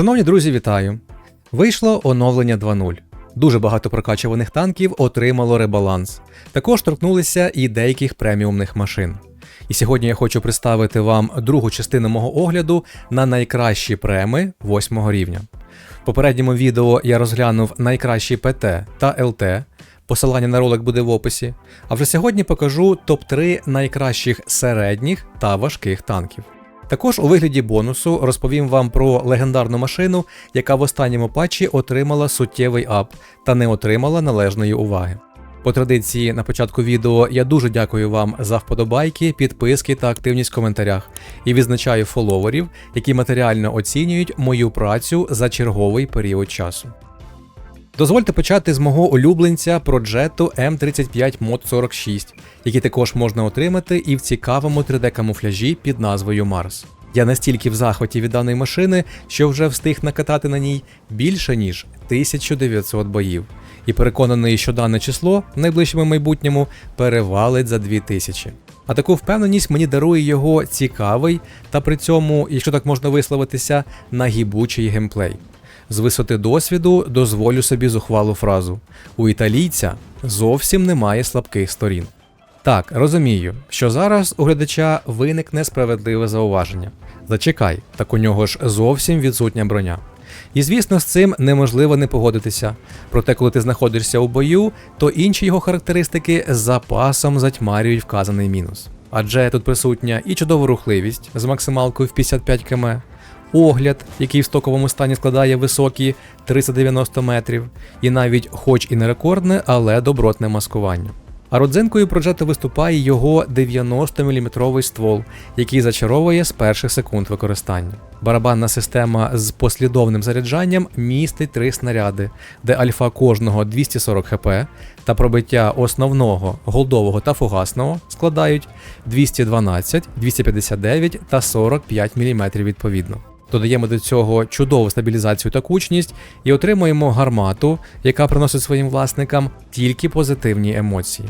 Шановні друзі, вітаю! Вийшло оновлення 2.0. Дуже багато прокачуваних танків отримало ребаланс. Також торкнулися і деяких преміумних машин. І сьогодні я хочу представити вам другу частину мого огляду на найкращі преми 8 рівня. В попередньому відео я розглянув найкращі ПТ та ЛТ. Посилання на ролик буде в описі. А вже сьогодні покажу топ-3 найкращих середніх та важких танків. Також у вигляді бонусу розповім вам про легендарну машину, яка в останньому патчі отримала суттєвий ап та не отримала належної уваги. По традиції на початку відео я дуже дякую вам за вподобайки, підписки та активність в коментарях і відзначаю фоловерів, які матеріально оцінюють мою працю за черговий період часу. Дозвольте почати з мого улюбленця Progetto M35 Mod 46, який також можна отримати і в цікавому 3D-камуфляжі під назвою Mars. Я настільки в захваті від даної машини, що вже встиг накатати на ній більше ніж 1900 боїв, і переконаний, що дане число в найближчому майбутньому перевалить за 2000. А таку впевненість мені дарує його цікавий та при цьому, якщо так можна висловитися, нагібучий геймплей. З висоти досвіду дозволю собі зухвалу фразу: у італійця зовсім немає слабких сторін. Так, розумію, що зараз у глядача виникне справедливе зауваження. Зачекай, так у нього ж зовсім відсутня броня. І звісно, з цим неможливо не погодитися. Проте, коли ти знаходишся у бою, то інші його характеристики з запасом затьмарюють вказаний мінус. Адже тут присутня і чудова рухливість з максималкою в 55 км, огляд, який в стоковому стані складає високі 390 метрів, і навіть, хоч і не рекордне, але добротне маскування. А родзинкою проджету виступає його 90-мм ствол, який зачаровує з перших секунд використання. Барабанна система з послідовним заряджанням містить три снаряди, де альфа кожного 240 хп та пробиття основного, голдового та фугасного складають 212, 259 та 45 мм відповідно. Додаємо до цього чудову стабілізацію та кучність і отримуємо гармату, яка приносить своїм власникам тільки позитивні емоції.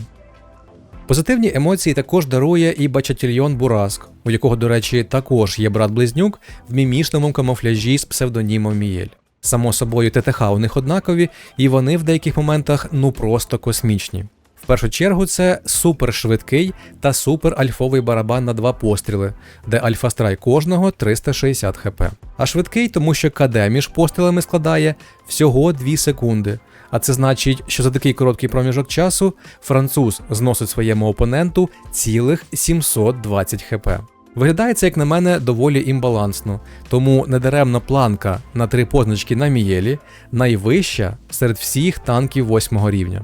Позитивні емоції також дарує і бачатільйон Бураск, у якого, до речі, також є брат-близнюк в мімішному камуфляжі з псевдонімом Мієль. Само собою, ТТХ у них однакові, і вони в деяких моментах ну просто космічні. Першу чергу це супершвидкий та супер-альфовий барабан на два постріли, де альфа-страй кожного 360 хп. А швидкий, тому що КД між пострілами складає всього 2 секунди. А це значить, що за такий короткий проміжок часу француз зносить своєму опоненту цілих 720 хп. Виглядає це, як на мене, доволі імбалансно, тому недаремно планка на три позначки на Мієлі найвища серед всіх танків 8 рівня.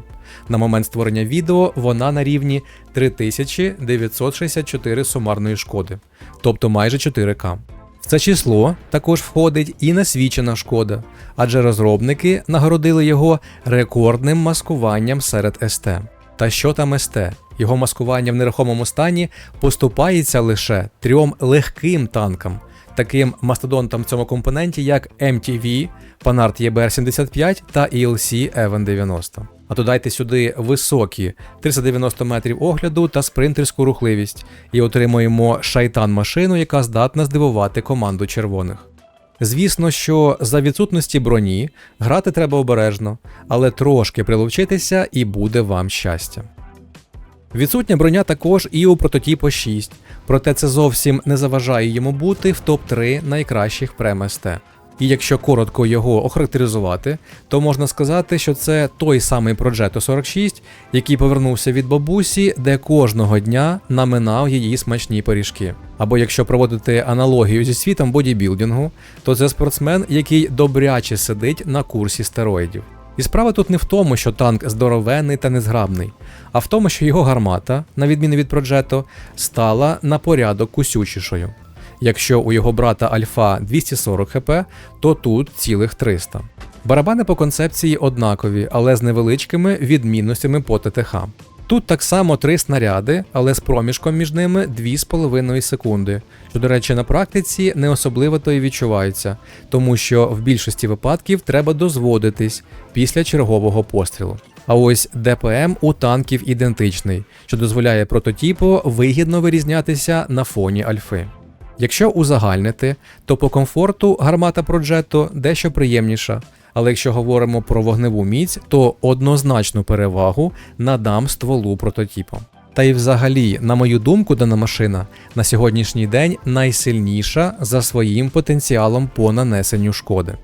На момент створення відео вона на рівні 3964 сумарної шкоди, тобто майже 4К. В це число також входить і насвічена шкода, адже розробники нагородили його рекордним маскуванням серед СТ. Та що там СТ? Його маскування в нерухомому стані поступається лише трьом легким танкам, таким мастодонтам в цьому компоненті, як MTV, Panhard EBR-75 та ELC Evan 90. А додайте сюди високі 390 метрів огляду та спринтерську рухливість, і отримуємо шайтан машину, яка здатна здивувати команду червоних. Звісно, що за відсутності броні грати треба обережно, але трошки прилучитися і буде вам щастя. Відсутня броня також і у прототіпу 6, проте це зовсім не заважає йому бути в топ-3 найкращих премст. І якщо коротко його охарактеризувати, то можна сказати, що це той самий Progetto 46, який повернувся від бабусі, де кожного дня наминав її смачні пиріжки. Або якщо проводити аналогію зі світом бодібілдингу, то це спортсмен, який добряче сидить на курсі стероїдів. І справа тут не в тому, що танк здоровенний та незграбний, а в тому, що його гармата, на відміну від Progetto, стала на порядок кусючішою. Якщо у його брата Альфа 240 хп, то тут цілих 300. Барабани по концепції однакові, але з невеличкими відмінностями по ТТХ. Тут так само три снаряди, але з проміжком між ними 2,5 секунди, що, до речі, на практиці не особливо то і відчувається, тому що в більшості випадків треба дозводитись після чергового пострілу. А ось ДПМ у танків ідентичний, що дозволяє прототипу вигідно вирізнятися на фоні альфи. Якщо узагальнити, то по комфорту гармата Progetto дещо приємніша, але якщо говоримо про вогневу міць, то однозначну перевагу надам стволу прототіпу. Та й взагалі, на мою думку, дана машина на сьогоднішній день найсильніша за своїм потенціалом по нанесенню шкоди.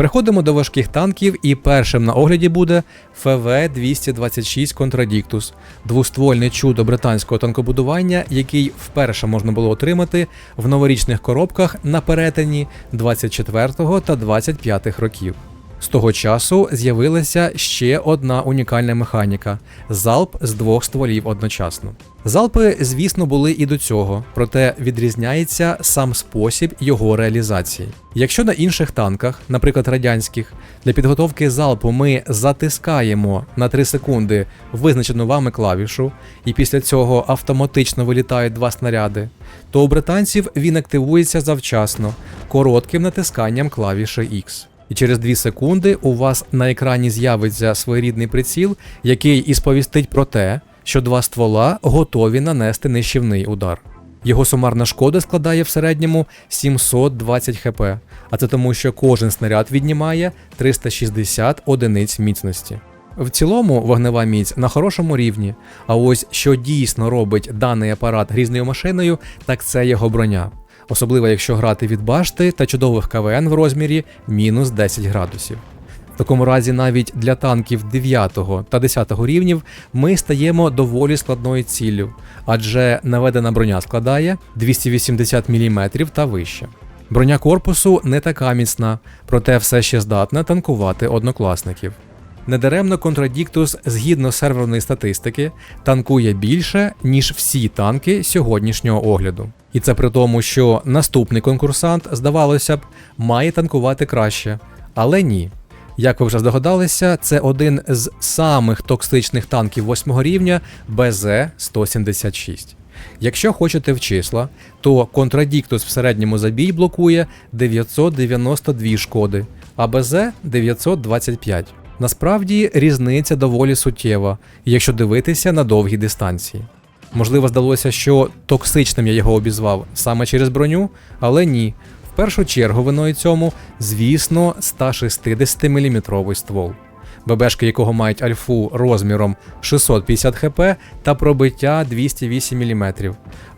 Переходимо до важких танків, і першим на огляді буде ФВ-226 Contradictus, двоствольне чудо британського танкобудування, який вперше можна було отримати в новорічних коробках на перетині 24 та 25 років. З того часу з'явилася ще одна унікальна механіка залп з двох стволів одночасно. Залпи, звісно, були і до цього, проте відрізняється сам спосіб його реалізації. Якщо на інших танках, наприклад радянських, для підготовки залпу ми затискаємо на 3 секунди визначену вами клавішу, і після цього автоматично вилітають два снаряди, то у британців він активується завчасно, коротким натисканням клавіші X. І через 2 секунди у вас на екрані з'явиться своєрідний приціл, який і сповістить про те, що два ствола готові нанести нищівний удар. Його сумарна шкода складає в середньому 720 хп, а це тому, що кожен снаряд віднімає 360 одиниць міцності. В цілому вогнева міць на хорошому рівні, а ось що дійсно робить даний апарат грізною машиною, так це його броня особливо якщо грати від башти та чудових КВН в розмірі мінус 10 градусів. В такому разі навіть для танків 9 та 10 рівнів ми стаємо доволі складною ціллю, адже наведена броня складає 280 мм та вище. Броня корпусу не така міцна, проте все ще здатна танкувати однокласників. Недаремно Contradictus, згідно серверної статистики, танкує більше, ніж всі танки сьогоднішнього огляду. І це при тому, що наступний конкурсант, здавалося б, має танкувати краще. Але ні. Як ви вже здогадалися, це один з самих токсичних танків 8 рівня БЗ-176. Якщо хочете в числа, то Contradictus в середньому забій блокує 992 шкоди, а БЗ 925. Насправді різниця доволі суттєва, якщо дивитися на довгі дистанції. Можливо, здалося, що токсичним я його обізвав саме через броню, але ні. В першу чергу виною цьому, звісно, 160 мм ствол. ББшки якого мають альфу розміром 650 хп та пробиття 208 мм.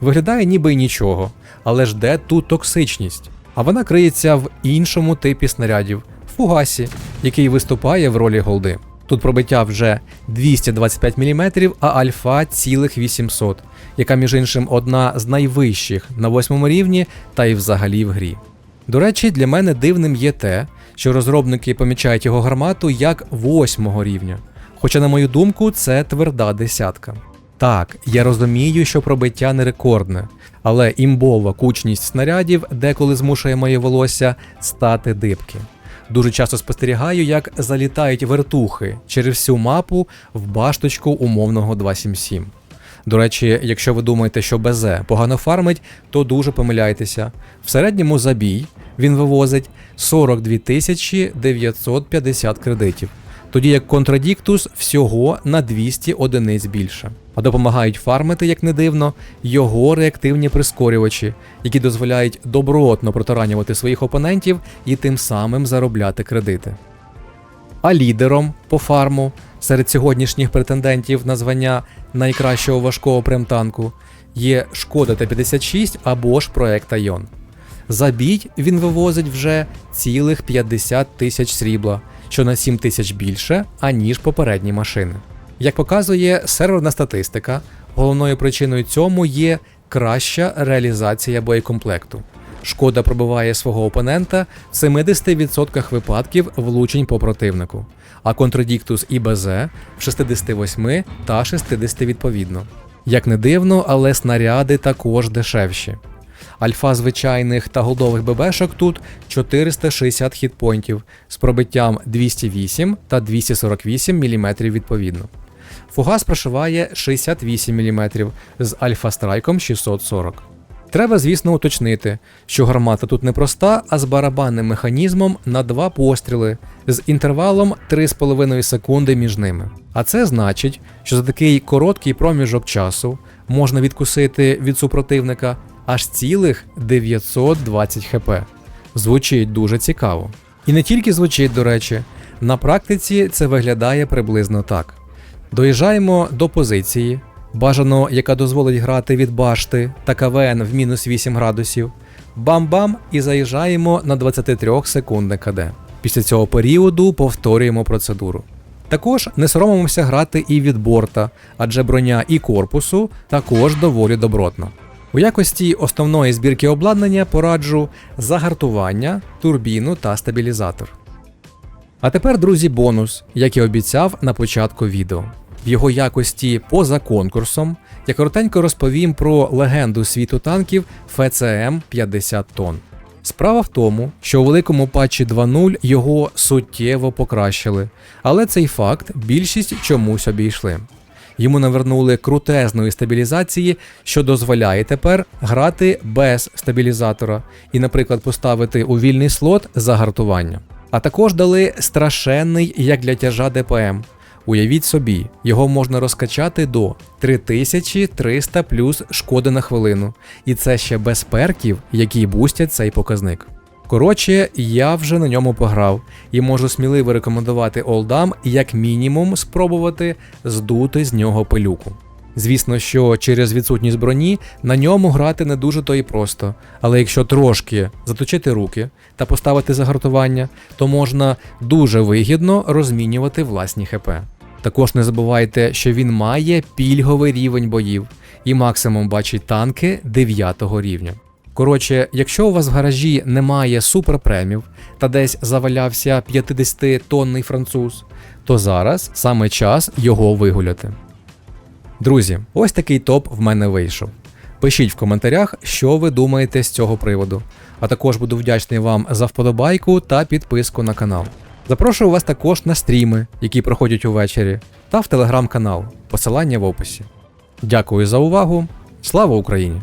Виглядає ніби й нічого, але ж де тут токсичність? А вона криється в іншому типі снарядів фугасі, який виступає в ролі голди. Тут пробиття вже 225 мм, а альфа цілих 800, яка, між іншим, одна з найвищих на восьмому рівні та й взагалі в грі. До речі, для мене дивним є те, що розробники помічають його гармату як восьмого рівня. Хоча, на мою думку, це тверда десятка. Так, я розумію, що пробиття не рекордне, але імбова кучність снарядів деколи змушує моє волосся стати дибки. Дуже часто спостерігаю, як залітають вертухи через всю мапу в башточку умовного 277. До речі, якщо ви думаєте, що БЗ погано фармить, то дуже помиляйтеся. В середньому забій він вивозить 42 950 кредитів тоді як Контрадіктус всього на 200 одиниць більше. А допомагають фармити, як не дивно, його реактивні прискорювачі, які дозволяють добротно протаранювати своїх опонентів і тим самим заробляти кредити. А лідером по фарму серед сьогоднішніх претендентів на звання найкращого важкого премтанку є Шкода Т-56 або ж проект Айон. За бій він вивозить вже цілих 50 тисяч срібла, що на 7 тисяч більше, аніж попередні машини. Як показує серверна статистика, головною причиною цьому є краща реалізація боєкомплекту. Шкода пробиває свого опонента в 70% випадків влучень по противнику, а Контрдіктус і БЗ в 68 та 60 відповідно. Як не дивно, але снаряди також дешевші. Альфа звичайних та голдових ББшок тут 460 хітпойнтів з пробиттям 208 та 248 мм відповідно. Фугас прошиває 68 мм з альфа-страйком 640. Треба, звісно, уточнити, що гармата тут не проста, а з барабанним механізмом на два постріли з інтервалом 3,5 секунди між ними. А це значить, що за такий короткий проміжок часу можна відкусити від супротивника аж цілих 920 хп. Звучить дуже цікаво. І не тільки звучить, до речі, на практиці це виглядає приблизно так. Доїжджаємо до позиції, бажано, яка дозволить грати від башти та КВН в мінус 8 градусів. Бам-бам і заїжджаємо на 23 секундне КД. Після цього періоду повторюємо процедуру. Також не соромимося грати і від борта, адже броня і корпусу також доволі добротна. У якості основної збірки обладнання пораджу загартування, турбіну та стабілізатор. А тепер, друзі, бонус, як і обіцяв на початку відео. В його якості поза конкурсом я коротенько розповім про легенду світу танків ФЦМ 50 тонн. Справа в тому, що у великому патчі 2.0 його суттєво покращили, але цей факт більшість чомусь обійшли. Йому навернули крутезної стабілізації, що дозволяє тепер грати без стабілізатора і, наприклад, поставити у вільний слот загартування. А також дали страшенний як для тяжа ДПМ. Уявіть собі, його можна розкачати до 3300 плюс шкоди на хвилину, і це ще без перків, які бустять цей показник. Коротше, я вже на ньому пограв і можу сміливо рекомендувати олдам як мінімум спробувати здути з нього пилюку. Звісно, що через відсутність броні на ньому грати не дуже то і просто, але якщо трошки заточити руки та поставити загартування, то можна дуже вигідно розмінювати власні ХП. Також не забувайте, що він має пільговий рівень боїв і максимум бачить танки 9 рівня. Коротше, якщо у вас в гаражі немає суперпремів та десь завалявся 50-тонний француз, то зараз саме час його вигуляти. Друзі, ось такий топ в мене вийшов. Пишіть в коментарях, що ви думаєте з цього приводу. А також буду вдячний вам за вподобайку та підписку на канал. Запрошую вас також на стріми, які проходять увечері, та в телеграм-канал. Посилання в описі. Дякую за увагу. Слава Україні!